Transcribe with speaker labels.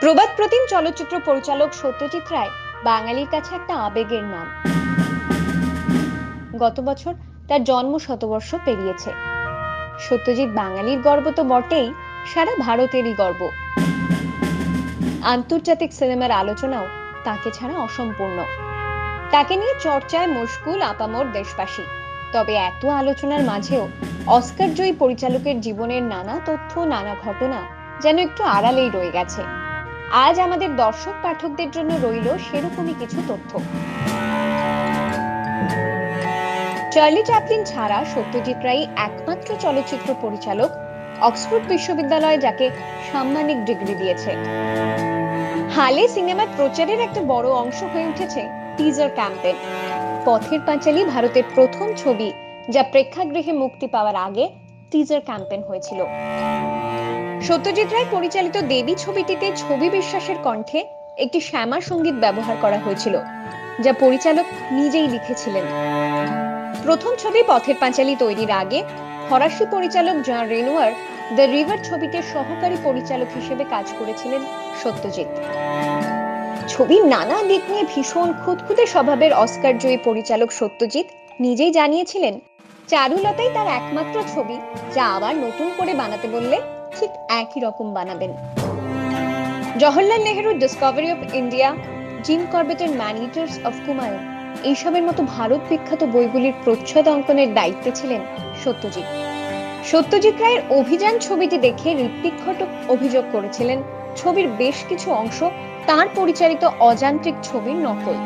Speaker 1: প্রবাদ প্রতিম চলচ্চিত্র পরিচালক সত্যজিৎ রায়, বাঙালির কাছে একটা আবেগের নাম। গত বছর তার জন্ম শতবর্ষ পেরিয়েছে। সত্যজিৎ বাঙালির গর্ব তো বটেই, সারা ভারতেরই গর্ব। আন্তর্জাতিক সিনেমার আলোচনাও তাকে ছাড়া অসম্পূর্ণ। তাকে নিয়ে চর্চায় মুশকুল, আপামর দেশবাসী। তবে এত আলোচনার মাঝেও অস্কার জয়ী পরিচালকের জীবনের নানা তথ্য, নানা ঘটনা যেন একটু আড়ালেই রয়ে গেছে। আজ আমাদের দর্শক পাঠকদের জন্য রইল সেরকমই কিছু তথ্য। চার্লি চ্যাপলিন ছাড়া সত্যজিৎ রায় একমাত্র চলচ্চিত্র পরিচালক, অক্সফোর্ড বিশ্ববিদ্যালয় যাকে সাম্মানিক ডিগ্রি দিয়েছে। হালে সিনেমার প্রচারের একটা বড় অংশ হয়ে উঠেছে টিজার ক্যাম্পেন পথের পাঁচালী ভারতের প্রথম ছবি, যা প্রেক্ষাগৃহে মুক্তি পাওয়ার আগে টিজার ক্যাম্পেন হয়েছিল। সত্যজিৎ রায় পরিচালিত দেবী ছবিটিতে ছবি বিশ্বাসের কণ্ঠে একটি শ্যামা সংগীত ব্যবহার করা হয়েছিল, যা পরিচালক নিজেই লিখেছিলেন। প্রথম ছবি পথের পাঁচালী তৈরির আগে, ফরাসি পরিচালক জন রেনোয়ার দ্য রিভার ছবিতে সহকারী পরিচালক হিসেবে কাজ করেছিলেন সত্যজিৎ। ছবির নানা দিক নিয়ে ভীষণ খুঁতখুঁতে স্বভাবের অস্কার জয়ী পরিচালক সত্যজিৎ নিজেই জানিয়েছিলেন, চারুলতাই তার একমাত্র ছবি, যা আবার নতুন করে বানাতে বললে ঠিক একই রকম বানাবেন। জওহরলাল নেহেরুর ডিসকভারি অফ ইন্ডিয়া জিম কর্বেটের ম্যানিটার্স অফ কুমায়ুন এইসবের মতো ভারত বিখ্যাত বইগুলির প্রচ্ছদ অঙ্কনের দায়িত্বে ছিলেন সত্যজিৎ। সত্যজিৎ রায়ের অভিযান ছবিটি দেখে ঋত্বিক ঘটক অভিযোগ করেছিলেন, ছবির বেশ কিছু অংশ তার পরিচালিত অযান্ত্রিক ছবির নকল।